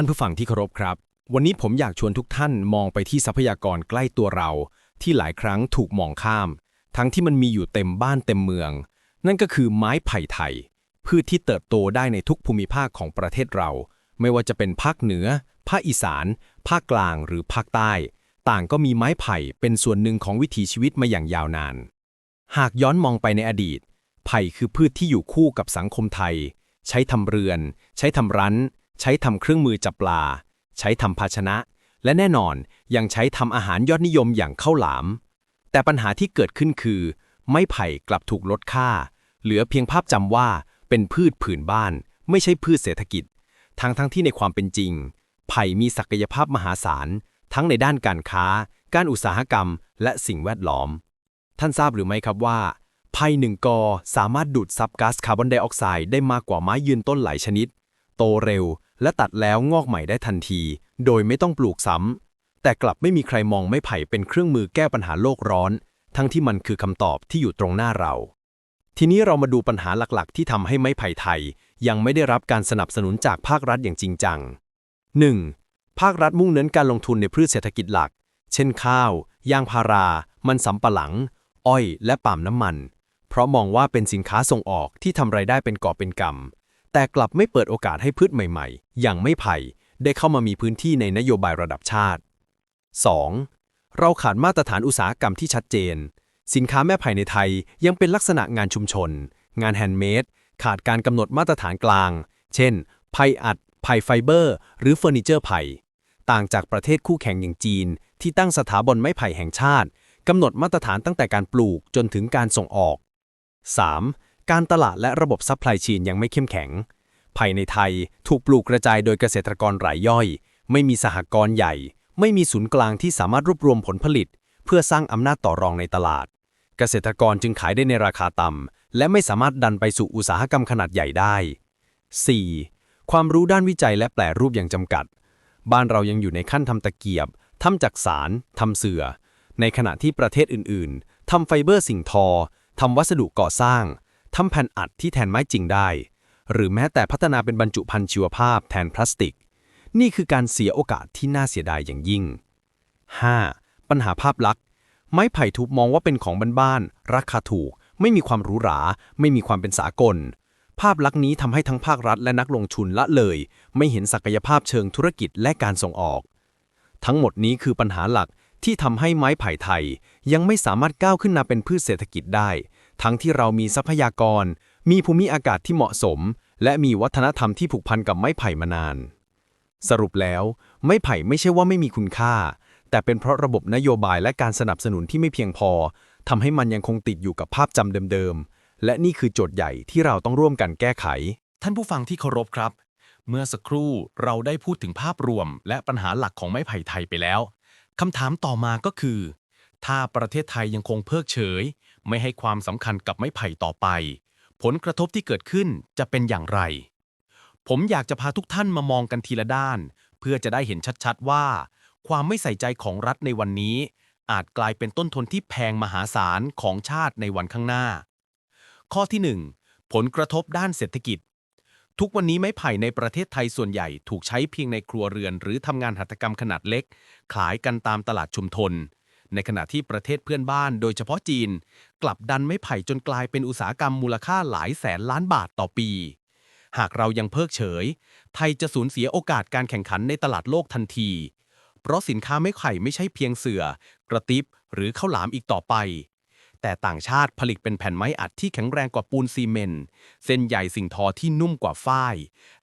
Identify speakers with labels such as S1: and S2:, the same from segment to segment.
S1: ท่านผู้ฟังที่เคารพครับ วันนี้ผมอยากชวนทุกท่านมองไปที่ทรัพยากรใกล้ตัวเรา ที่หลายครั้งถูกมองข้าม ทั้งที่มันมีอยู่เต็มบ้านเต็มเมือง นั่นก็คือไม้ไผ่ไทย พืชที่เติบโตได้ในทุกภูมิภาคของประเทศเรา ไม่ว่าจะเป็นภาคเหนือ ภาคอีสาน ภาคกลางหรือภาคใต้ ต่างก็มีไม้ไผ่เป็นส่วนหนึ่งของวิถีชีวิตมาอย่างยาวนาน หากย้อนมองไปในอดีต ไผ่คือพืชที่อยู่คู่กับสังคมไทย ใช้ทำเรือน ใช้ทำรั้น ใช้ทำเครื่องมือจับปลา ใช้ทำภาชนะ และแน่นอนยังใช้ทำอาหารยอดนิยมอย่างข้าวหลาม แต่ปัญหาที่เกิดขึ้นคือ ไม้ไผ่กลับถูกลดค่า เหลือเพียงภาพจำว่าเป็นพืชผืนบ้าน ไม่ใช่พืชเศรษฐกิจ ทั้งทั้งที่ในความเป็นจริง ไผ่มีศักยภาพมหาศาล ทั้งในด้านการค้า การอุตสาหกรรม และสิ่งแวดล้อม ท่านทราบหรือไม่ครับว่าไผ่หนึ่งกอสามารถดูดซับก๊าซคาร์บอนไดออกไซด์ได้มากกว่าไม้ยืนต้นหลายชนิด โตเร็ว และตัดแล้วงอกใหม่ได้ทันที โดยไม่ต้องปลูกซ้ำ แต่กลับไม่มีใครมองไม้ไผ่เป็นเครื่องมือแก้ปัญหาโลกร้อน ทั้งที่มันคือคำตอบที่อยู่ตรงหน้าเรา ทีนี้เรามาดูปัญหาหลักๆ ที่ทำให้ไม้ไผ่ไทย ยังไม่ได้รับการสนับสนุนจากภาครัฐอย่างจริงจัง 1. ภาครัฐมุ่งเน้นการลงทุนในพืชเศรษฐกิจหลัก เช่นข้าว ยางพารา มันสำปะหลัง อ้อย และปาล์มน้ำมัน เพราะมองว่าเป็นสินค้าส่งออกที่ทำไรายได้เป็นกอบเป็นกำ แต่กลับไม่เปิดโอกาสให้พืชใหม่ๆ อย่างไม่ไผ่ได้เข้ามามีพื้นที่ในนโยบายระดับชาติ 2. เราขาดมาตรฐานอุตสาหกรรมที่ชัดเจน สินค้าแม่ไผ่ในไทยยังเป็นลักษณะงานชุมชน งานแฮนด์เมดขาดการกำหนดมาตรฐานกลาง เช่น ไผ่อัด ไผ่ไฟเบอร์ หรือเฟอร์นิเจอร์ไผ่ ต่างจากประเทศคู่แข่งอย่างจีน ที่ตั้งสถาบันไม้ไผ่แห่งชาติกำหนดมาตรฐานตั้งแต่การปลูกจนถึงการส่งออก 3. การตลาดและระบบซัพพลายชีนยังไม่เข้มแข็งไผ่ในไทยถูกปลูกกระจายโดยเกษตรกรรายย่อย ไม่มีสหกรณ์ใหญ่ ไม่มีศูนย์กลางที่สามารถรวบรวมผลผลิต เพื่อสร้างอำนาจต่อรองในตลาด เกษตรกรจึงขายได้ในราคาต่ำและไม่สามารถดันไปสู่อุตสาหกรรมขนาดใหญ่ได้ 4. ความรู้ด้านวิจัยและแปลรูปอย่างจำกัด บ้านเรายังอยู่ในขั้นทำตะเกียบทำจักสารทำเสือ ในขณะที่ประเทศอื่น ๆทำไฟเบอร์สิ่งทอทำวัสดุก่อสร้าง ทำแผ่นอัดที่แทนไม้จริงได้ หรือแม้แต่พัฒนาเป็นบรรจุภัณฑ์ชีวภาพแทนพลาสติก นี่คือการเสียโอกาสที่น่าเสียดายอย่างยิ่ง 5. ปัญหาภาพลักษณ์ ไม้ไผ่ถูกมองว่าเป็นของบ้านๆราคาถูก ไม่มีความหรูหรา ไม่มีความเป็นสากล ภาพลักษณ์นี้ทำให้ทั้งภาครัฐและนักลงทุนละเลย ไม่เห็นศักยภาพเชิงธุรกิจและการส่งออก ทั้งหมดนี้คือปัญหาหลักที่ทำให้ไม้ไผ่ไทย ยังไม่สามารถก้าวขึ้นมาเป็นพืชเศรษฐกิจได้ ทั้งที่เรามีทรัพยากร มีภูมิอากาศที่เหมาะสม และมีวัฒนธรรมที่ผูกพันกับไม้ไผ่มานาน สรุปแล้ว ไม้ไผ่ไม่ใช่ว่าไม่มีคุณค่า แต่เป็นเพราะระบบนโยบายและการสนับสนุนที่ไม่เพียงพอทำให้มันยังคงติดอยู่กับภาพจำเดิมๆ และนี่คือโจทย์ใหญ่ที่เราต้องร่วมกันแก้ไข
S2: ท่านผู้ฟังที่เคารพครับ เมื่อสักครู่เราได้พูดถึงภาพรวม และปัญหาหลักของไม้ไผ่ไทยไปแล้วคำถามต่อมาก็คือ ถ้าประเทศไทยยังคงเพิกเฉย ไม่ให้ความสำคัญกับไม้ไผ่ต่อไป ผลกระทบที่เกิดขึ้นจะเป็นอย่างไร ผมอยากจะพาทุกท่านมามองกันทีละด้าน เพื่อจะได้เห็นชัดๆว่า ความไม่ใส่ใจของรัฐในวันนี้ อาจกลายเป็นต้นทุนที่แพงมหาศาลของชาติในวันข้างหน้า ข้อที่ 1 ผลกระทบด้านเศรษฐกิจ ทุกวันนี้ไม้ไผ่ในประเทศไทยส่วนใหญ่ถูกใช้เพียงในครัวเรือน หรือทำงานหัตถกรรมขนาดเล็ก ขายกันตามตลาดชุมชน ในขณะที่ประเทศเพื่อนบ้าน โดยเฉพาะจีน กลับดันไม้ไผ่จนกลายเป็นอุตสาหกรรมมูลค่าหลายแสนล้านบาทต่อปี หากเรายังเพิกเฉย ไทยจะสูญเสียโอกาสการแข่งขันในตลาดโลกทันที เพราะสินค้าไม้ไผ่ไม่ใช่เพียงเสื่อ กระติบหรือข้าวหลามอีกต่อไป แต่ต่างชาติผลิตเป็นแผ่นไม้อัดที่แข็งแรงกว่าปูนซีเมนต์เส้นใยสิ่งทอที่นุ่มกว่าฝ้าย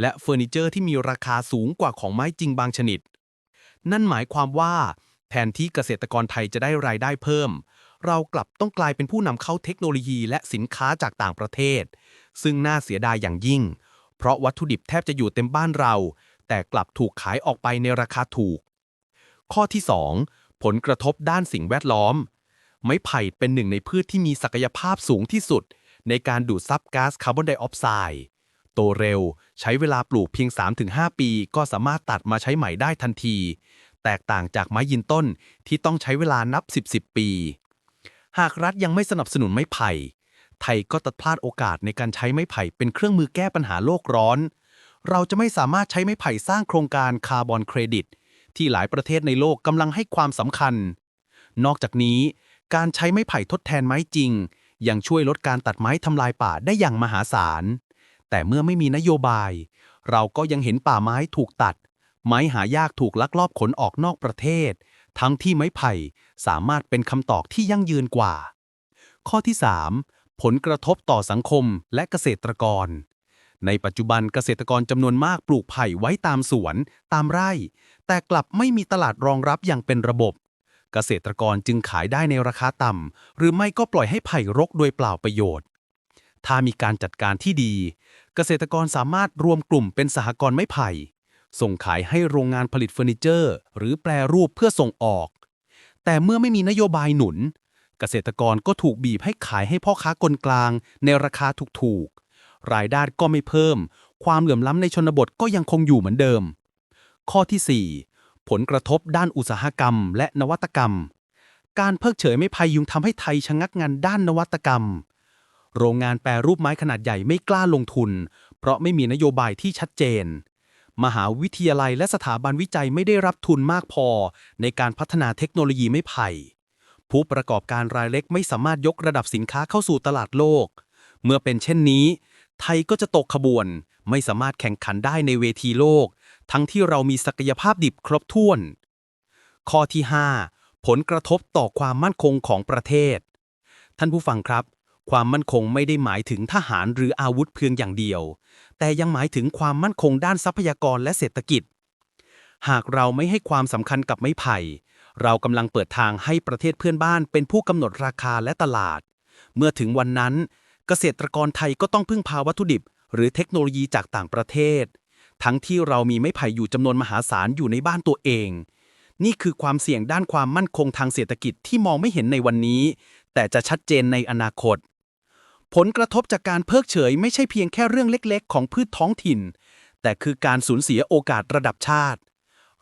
S2: และเฟอร์นิเจอร์ที่มีราคาสูงกว่าของไม้จริงบางชนิด นั่นหมายความว่า แทนที่เกษตรกรไทยจะได้รายได้เพิ่ม เรากลับต้องกลายเป็นผู้นำเข้าเทคโนโลยีและสินค้าจากต่างประเทศ ซึ่งน่าเสียดายอย่างยิ่ง เพราะวัตถุดิบแทบจะอยู่เต็มบ้านเรา แต่กลับถูกขายออกไปในราคาถูก ข้อที่ 2 ผลกระทบด้านสิ่งแวดล้อม ไม้ไผ่เป็นหนึ่งในพืชที่มีศักยภาพสูงที่สุด ในการดูดซับก๊าซคาร์บอนไดออกไซด์โตเร็ว ใช้เวลาปลูกเพียง 3-5 ปี ก็สามารถตัดมาใช้ใหม่ได้ทันที แตกต่างจากไม้ยืนต้นที่ต้องใช้เวลานับ 10-10ปี หากรัฐยังไม่สนับสนุนไม้ไผ่ ไทยก็ตัดพลาดโอกาสในการใช้ไม้ไผ่เป็นเครื่องมือแก้ปัญหาโลกร้อน เราจะไม่สามารถใช้ไม้ไผ่สร้างโครงการคาร์บอนเครดิต ที่หลายประเทศในโลกกำลังให้ความสำคัญ นอกจากนี้ การใช้ไม้ไผ่ทดแทนไม้จริง ยังช่วยลดการตัดไม้ทำลายป่าได้อย่างมหาศาล แต่เมื่อไม่มีนโยบาย เราก็ยังเห็นป่าไม้ถูกตัด ไม้หายากถูกลักลอบขนออกนอกประเทศ ทั้งที่ไม้ไผ่สามารถเป็นคำตอบที่ยั่งยืนกว่า ข้อที่ 3 ผลกระทบต่อสังคมและเกษตรกร ในปัจจุบันเกษตรกรจำนวนมากปลูกไผ่ไว้ตามสวน ตามไร่ แต่กลับไม่มีตลาดรองรับอย่างเป็นระบบ เกษตรกรจึงขายได้ในราคาต่ำหรือไม่ก็ปล่อยให้ไผ่รกโดยเปล่าประโยชน์ถ้ามีการจัดการที่ดี เกษตรกรสามารถรวมกลุ่มเป็นสหกรณ์ไม้ไผ่ ส่งขายให้โรงงานผลิตเฟอร์นิเจอร์ หรือแปรรูปเพื่อส่งออก แต่เมื่อไม่มีนโยบายหนุน เกษตรกรก็ถูกบีบให้ขายให้พ่อค้ากลกลาง ในราคาถูกๆ รายได้ก็ไม่เพิ่ม ความเหลื่อมล้ำในชนบทก็ยังคงอยู่เหมือนเดิม ข้อที่ 4 ผลกระทบด้านอุตสาหกรรม และนวัตกรรม การเพิกเฉยไม่พายุงทำให้ไทยชะงักงานด้านนวัตกรรม โรงงานแปรรูปไม้ขนาดใหญ่ไม่กล้าลงทุน เพราะไม่มีนโยบายที่ชัดเจน มหาวิทยาลัยและสถาบันวิจัยไม่ได้รับทุนมากพอ ในการพัฒนาเทคโนโลยีไม้ไผ่ ผู้ประกอบการรายเล็กไม่สามารถยกระดับสินค้าเข้าสู่ตลาดโลก เมื่อเป็นเช่นนี้ ไทยก็จะตกขบวน ไม่สามารถแข่งขันได้ในเวทีโลก ทั้งที่เรามีศักยภาพดิบครบถ้วน ข้อที่ 5 ผลกระทบต่อความมั่นคงของประเทศ ท่านผู้ฟังครับ ความมั่นคงไม่ได้หมายถึงทหารหรืออาวุธเพียงอย่างเดียว แต่ยังหมายถึงความมั่นคงด้านทรัพยากรและเศรษฐกิจ หากเราไม่ให้ความสำคัญกับไม้ไผ่ เรากำลังเปิดทางให้ประเทศเพื่อนบ้านเป็นผู้กำหนดราคาและตลาด เมื่อถึงวันนั้น เกษตรกรไทยก็ต้องพึ่งพาวัตถุดิบ หรือเทคโนโลยีจากต่างประเทศ ทั้งที่เรามีไม้ไผ่อยู่จำนวนมหาศาลอยู่ในบ้านตัวเองนี่คือความเสี่ยงด้านความมั่นคงทางเศรษฐกิจที่มองไม่เห็นในวันนี้ แต่จะชัดเจนในอนาคต ผลกระทบจากการเพิกเฉยไม่ใช่เพียงแค่เรื่องเล็กๆ ของพืชท้องถิ่น แต่คือการสูญเสียโอกาสระดับชาติ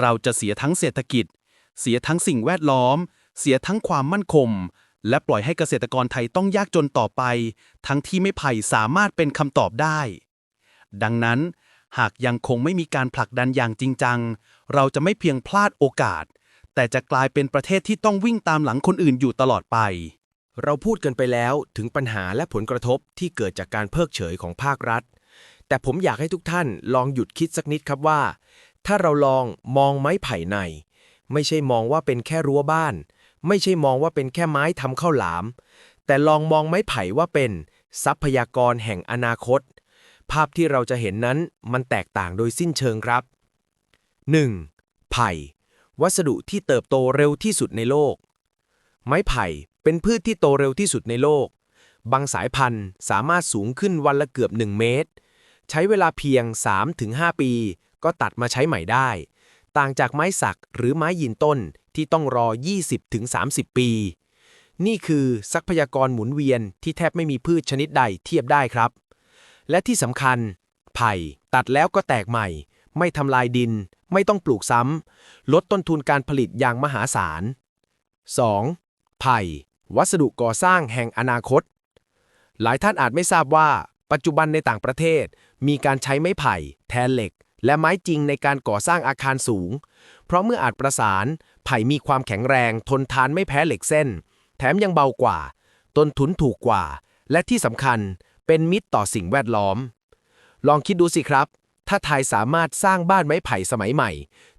S2: เราจะเสียทั้งเศรษฐกิจ เสียทั้งสิ่งแวดล้อม เสียทั้งความมั่นคง และปล่อยให้เกษตรกรไทยต้องยากจนต่อไป ทั้งที่ไม่ไผ่สามารถเป็นคำตอบได้ ดังนั้น หากยังคงไม่มีการผลักดันอย่างจริงจัง เราจะไม่เพียงพลาดโอกาส แต่จะกลายเป็นประเทศที่ต้องวิ่งตามหลังคนอื่นอยู่ตลอดไป
S1: เราพูดกันไปแล้วถึงปัญหาและผลกระทบที่เกิดจากการเพิกเฉยของภาครัฐ แต่ผมอยากให้ทุกท่านลองหยุดคิดสักนิดครับว่า ถ้าเราลองมองไม้ไผ่ใน ไม่ใช่มองว่าเป็นแค่รั้วบ้าน ไม่ใช่มองว่าเป็นแค่ไม้ทำข้าวหลาม แต่ลองมองไม้ไผ่ว่าเป็น ทรัพยากรแห่งอนาคต ภาพที่เราจะเห็นนั้นมันแตกต่างโดยสิ้นเชิงครับ 1. ไผ่ วัสดุที่เติบโตเร็วที่สุดในโลก ไม้ไผ่ เป็นพืชที่โตเร็วที่สุดในโลก บางสายพันธุ์สามารถสูงขึ้นวันละเกือบ 1 เมตร ใช้เวลาเพียง 3-5 ปี ก็ตัดมาใช้ใหม่ได้ ต่างจากไม้สักหรือไม้ยืนต้นที่ต้องรอ 20-30 ปี นี่คือทรัพยากรหมุนเวียนที่แทบไม่มีพืชชนิดใดเทียบได้ครับ และที่สำคัญ ไผ่ตัดแล้วก็แตกใหม่ ไม่ทำลายดิน ไม่ต้องปลูกซ้ำลดต้นทุนการผลิตอย่างมหาศาล 2. ไผ่ วัสดุก่อสร้างแห่งอนาคต หลายท่านอาจไม่ทราบว่า ปัจจุบันในต่างประเทศ มีการใช้ไม้ไผ่ แทนเหล็ก และไม้จริงในการก่อสร้างอาคารสูง เพราะเมื่ออาจประสาน ไผ่มีความแข็งแรง ทนทานไม่แพ้เหล็กเส้น แถมยังเบากว่า ต้นทุนถูกกว่า และที่สำคัญเป็นมิตรต่อสิ่งแวดล้อม ลองคิดดูสิครับ ถ้าไทยสามารถสร้างบ้านไม้ไผ่สมัยใหม่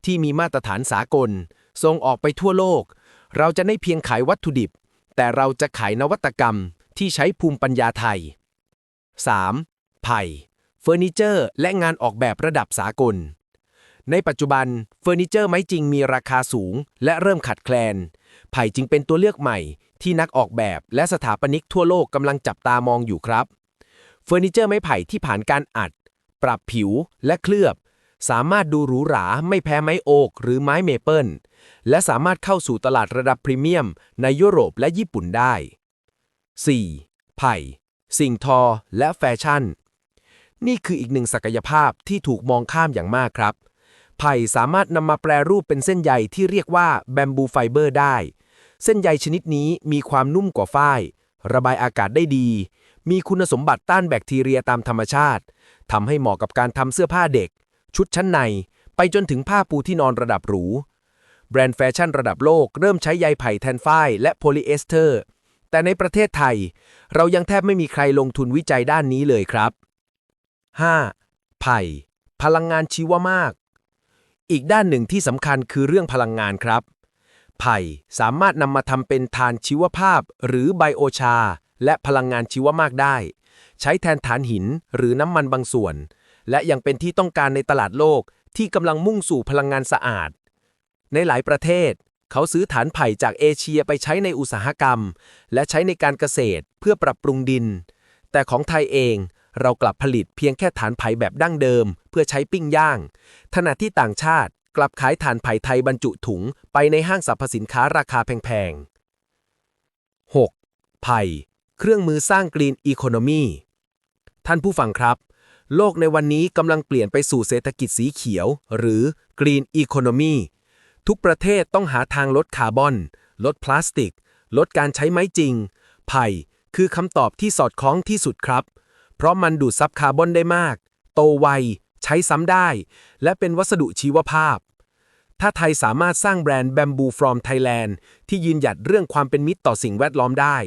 S1: ที่มีมาตรฐานสากลส่งออกไปทั่วโลก เราจะไม่เพียงขายวัตถุดิบ แต่เราจะขายนวัตกรรมที่ใช้ภูมิปัญญาไทย 3. ไผ่ เฟอร์นิเจอร์ และงานออกแบบระดับสากล ในปัจจุบันเฟอร์นิเจอร์ไม้จริงมีราคาสูง และเริ่มขัดแคลน ไผ่จึงเป็นตัวเลือกใหม่ที่นักออกแบบและสถาปนิกทั่วโลกกำลังจับตามองอยู่ครับเฟอร์นิเจอร์ไม้ไผ่ที่ผ่านการอัด ปรับผิวและเคลือบ สามารถดูหรูหราไม่แพ้ไม้โอกหรือไม้เมเปิล และสามารถเข้าสู่ตลาดระดับพรีเมียม ในยุโรปและญี่ปุ่นได้ 4. ไผ่ สิ่งทอ และแฟชั่น นี่คืออีกหนึ่งศักยภาพที่ถูกมองข้ามอย่างมากครับ ไผ่สามารถนำมาแปรรูปเป็นเส้นใยที่เรียกว่าแบมบูไฟเบอร์ได้ เส้นใยชนิดนี้มีความนุ่มกว่าฝ้าย ระบายอากาศได้ดี มีคุณสมบัติต้านแบคทีเรียตามธรรมชาติทำให้เหมาะกับการทำเสื้อผ้าเด็ก
S3: ชุดชั้นใน ไปจนถึงผ้าปูที่นอนระดับหรู แบรนด์แฟชั่นระดับโลกเริ่มใช้ใยไผ่แทนฝ้ายและโพลีเอสเตอร์ แต่ในประเทศไทย เรายังแทบไม่มีใครลงทุนวิจัยด้านนี้เลยครับ 5. ไผ่ พลังงานชีวมาก อีกด้านหนึ่งที่สำคัญคือเรื่องพลังงานครับ ไผ่สามารถนำมาทำเป็นทานชีวภาพ หรือไบโอชา และพลังงานชีวมากได้ ใช้แทนถ่านหินหรือน้ำมันบางส่วน และยังเป็นที่ต้องการในตลาดโลกที่กำลังมุ่งสู่พลังงานสะอาด ในหลายประเทศ เขาซื้อฐานไผ่จากเอเชียไปใช้ในอุตสาหกรรม และใช้ในการเกษตรเพื่อปรับปรุงดิน แต่ของไทยเองเรากลับผลิตเพียงแค่ฐานไผ่แบบดั้งเดิม เพื่อใช้ปิ้งย่างขณะที่ต่างชาติกลับขายฐานไผ่ไทยบรรจุถุงไปในห้างสรรพสินค้าราคาแพงๆ 6. ไผ่ เครื่องมือสร้างกรีนอีโคโนมีท่านผู้ฟังครับ โลกในวันนี้กำลังเปลี่ยนไปสู่เศรษฐกิจสีเขียว หรือ Green Economy ทุกประเทศต้องหาทางลดคาร์บอน ลดพลาสติก ลดการใช้ไม้จริง ไผ่คือคำตอบที่สอดคล้องที่สุดครับ เพราะมันดูดซับคาร์บอนได้มาก โตไว ใช้ซ้ำได้ และเป็นวัสดุชีวภาพ ถ้าไทยสามารถสร้างแบรนด์ Bamboo from Thailand ที่ยืนหยัดเรื่องความเป็นมิตรต่อสิ่งแวดล้อมได้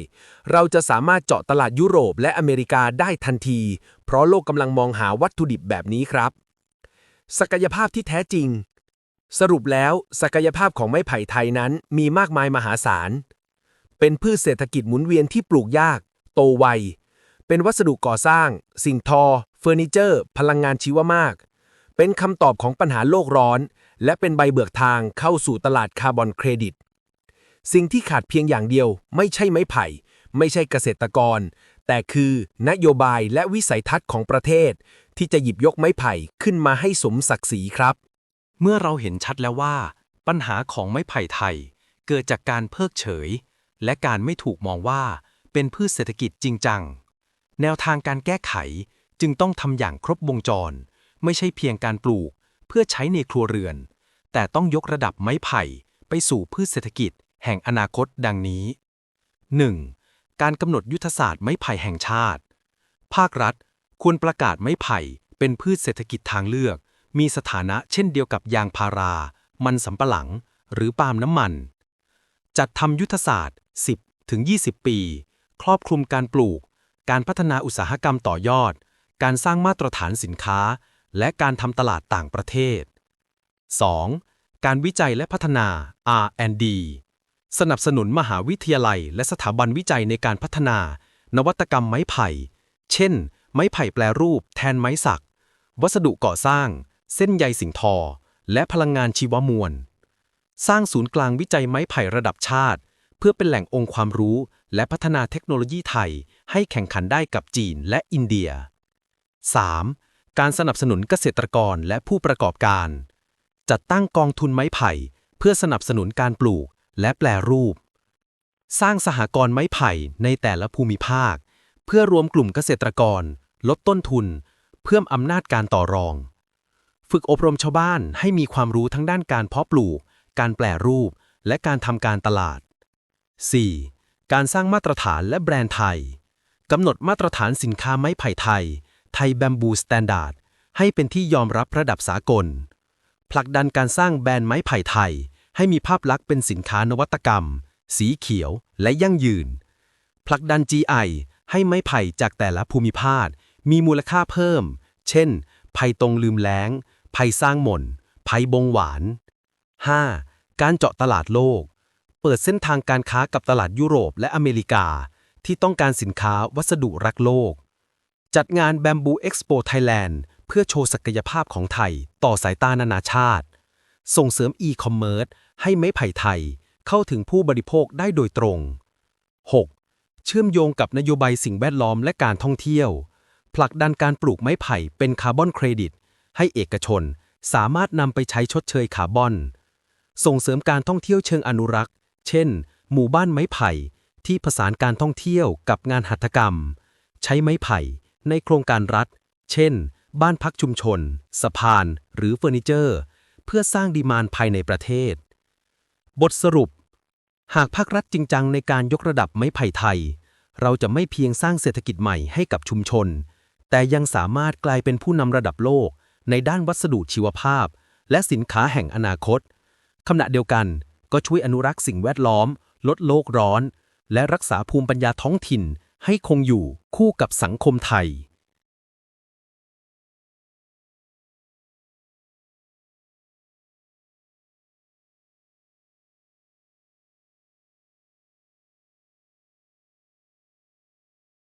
S3: เราจะสามารถเจาะตลาดยุโรปและอเมริกาได้ทันที เพราะโลกกำลังมองหาวัตถุดิบแบบนี้ครับ ศักยภาพที่แท้จริง สรุปแล้วศักยภาพของไม้ไผ่ไทยนั้นมีมากมายมหาศาล เป็นพืชเศรษฐกิจหมุนเวียนที่ปลูกยาก โตไว เป็นวัสดุก่อสร้าง สิ่งทอ เฟอร์นิเจอร์ พลังงานชีวมาก เป็นคำตอบของปัญหาโลกร้อน และเป็นใบเบิกทางเข้าสู่ตลาดคาร์บอนเครดิต สิ่งที่ขาดเพียงอย่างเดียว ไม่ใช่ไม้ไผ่ ไม่ใช่เกษตรกร แต่คือนโยบายและวิสัยทัศน์ของประเทศ ที่จะหยิบยกไม้ไผ่ขึ้นมาให้สมศักดิ์ศรีครับ
S1: เมื่อเราเห็นชัดแล้วว่า ปัญหาของไม้ไผ่ไทย เกิดจากการเพิกเฉย และการไม่ถูกมองว่าเป็นพืชเศรษฐกิจจริงจัง แนวทางการแก้ไขจึงต้องทำอย่างครบวงจร ไม่ใช่เพียงการปลูกเพื่อใช้ในครัวเรือน แต่ต้องยกระดับไม้ไผ่ไปสู่พืชเศรษฐกิจ แห่งอนาคตดังนี้ 1. การกำหนดยุทธศาสตร์ไม้ไผ่แห่งชาติ ภาครัฐควรประกาศไม้ไผ่เป็นพืชเศรษฐกิจทางเลือก มีสถานะเช่นเดียวกับยางพารา มันสำปะหลัง หรือปาล์มน้ำมัน จัดทำยุทธศาสตร์ 10 ถึง 20 ปี ครอบคลุมการปลูก การพัฒนาอุตสาหกรรมต่อยอด การสร้างมาตรฐานสินค้า และการทำตลาดต่างประเทศ 2. การวิจัยและพัฒนา R&D สนับสนุนมหาวิทยาลัย และสถาบันวิจัยในการพัฒนา นวัตกรรมไม้ไผ่ เช่น ไม้ไผ่แปรรูป แทนไม้สัก วัสดุก่อสร้าง เส้นใยสิ่งทอ และพลังงานชีวมวล สร้างศูนย์กลางวิจัยไม้ไผ่ระดับชาติ เพื่อเป็นแหล่งองค์ความรู้ และพัฒนาเทคโนโลยีไทย ให้แข่งขันได้กับจีนและอินเดีย 3. การสนับสนุนเกษตรกรและผู้ประกอบการ จัดตั้งกองทุนไม้ไผ่ เพื่อสนับสนุนการปลูกและแปลรูป สร้างสหกรณ์ไม้ไผ่ในแต่ละภูมิภาค เพื่อรวมกลุ่มเกษตรกร ลดต้นทุน เพิ่มอำนาจการต่อรอง ฝึกอบรมชาวบ้านให้มีความรู้ทั้งด้านการเพาะปลูก การแปลรูป และการทำการตลาด 4. การสร้างมาตรฐานและแบรนด์ไทย กำหนดมาตรฐานสินค้าไม้ไผ่ไทย ไทยแบมบูสแตนดาร์ดให้เป็นที่ยอมรับระดับสากล ผลักดันการสร้างแบรนด์ไม้ไผ่ไทย ให้มีภาพลักษณ์เป็นสินค้านวัตกรรม สีเขียวและยั่งยืน ผลักดัน GI ให้ไม้ไผ่จากแต่ละภูมิภาค มีมูลค่าเพิ่ม เช่น ไผ่ตรงลืมแล้ง ไผ่สร้างหม่นไผ่บงหวาน 5. การเจาะตลาดโลก เปิดเส้นทางการค้ากับตลาดยุโรปและอเมริกา ที่ต้องการสินค้าวัสดุรักโลก จัดงาน Bamboo Expo Thailand เพื่อโชว์ศักยภาพของไทยต่อสายตานานาชาติ ส่งเสริมอีคอมเมิร์ซให้ไม้ไผ่ไทยเข้าถึงผู้บริโภคได้โดยตรง 6. เชื่อมโยงกับนโยบายสิ่งแวดล้อมและการท่องเที่ยว ผลักดันการปลูกไม้ไผ่เป็นคาร์บอนเครดิต ให้เอกชน สามารถนำไปใช้ชดเชยคาร์บอน ส่งเสริมการท่องเที่ยวเชิงอนุรักษ์ เช่น หมู่บ้านไม้ไผ่ ที่ผสานการท่องเที่ยวกับงานหัตถกรรม ใช้ไม้ไผ่ ในโครงการรัฐ เช่น บ้านพักชุมชน สะพาน หรือเฟอร์นิเจอร์ เพื่อสร้างดีมานภายในประเทศ บทสรุป หากภาครัฐจริงจังในการยกระดับไม้ไผ่ไทย เราจะไม่เพียงสร้างเศรษฐกิจใหม่ให้กับชุมชนแต่ยังสามารถกลายเป็นผู้นำระดับโลก ในด้านวัสดุชีวภาพ และสินค้าแห่งอนาคต ขณะเดียวกันก็ช่วยอนุรักษ์สิ่งแวดล้อม ลดโลกร้อน และรักษาภูมิปัญญาท้องถิ่นให้คงอยู่คู่กับสังคมไทย